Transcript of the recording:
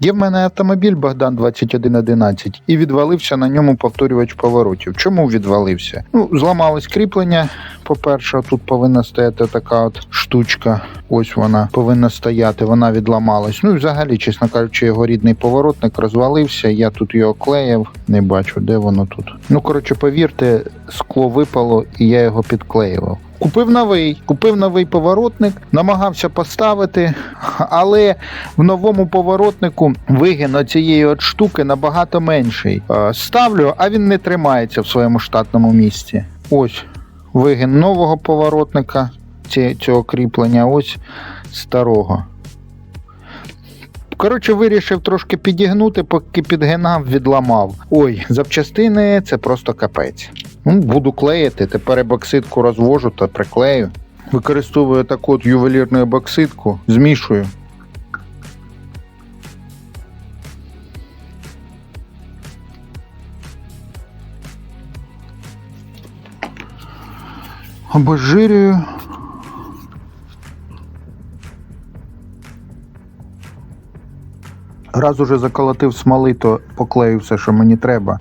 Є в мене автомобіль Богдан 2111 і відвалився на ньому повторювач поворотів. Чому відвалився? Ну, зламалось кріплення. По-перше, тут повинна стояти така от штучка. Ось вона повинна стояти, вона відламалась. Ну і взагалі, чесно кажучи, його рідний поворотник розвалився. Я тут його клеїв, не бачу, де воно тут. Ну, коротше, повірте, скло випало і я його підклеював. Купив новий, купив новий поворотник, намагався поставити, але в новому поворотнику вигін оцієї от штуки набагато менший. Е, Ставлю, а він не тримається в своєму штатному місці. Ось вигін нового поворотника цього кріплення, ось старого. Коротше, вирішив трошки підігнути, поки підгинав, відламав. Ой, запчастини це просто капець. Ну, буду клеїти, тепер ебоксидку розвожу та приклею. Використовую таку от ювелірну ебоксидку, змішую. Обезжирюю. Раз уже заколотив смоли, то поклею все, що мені треба.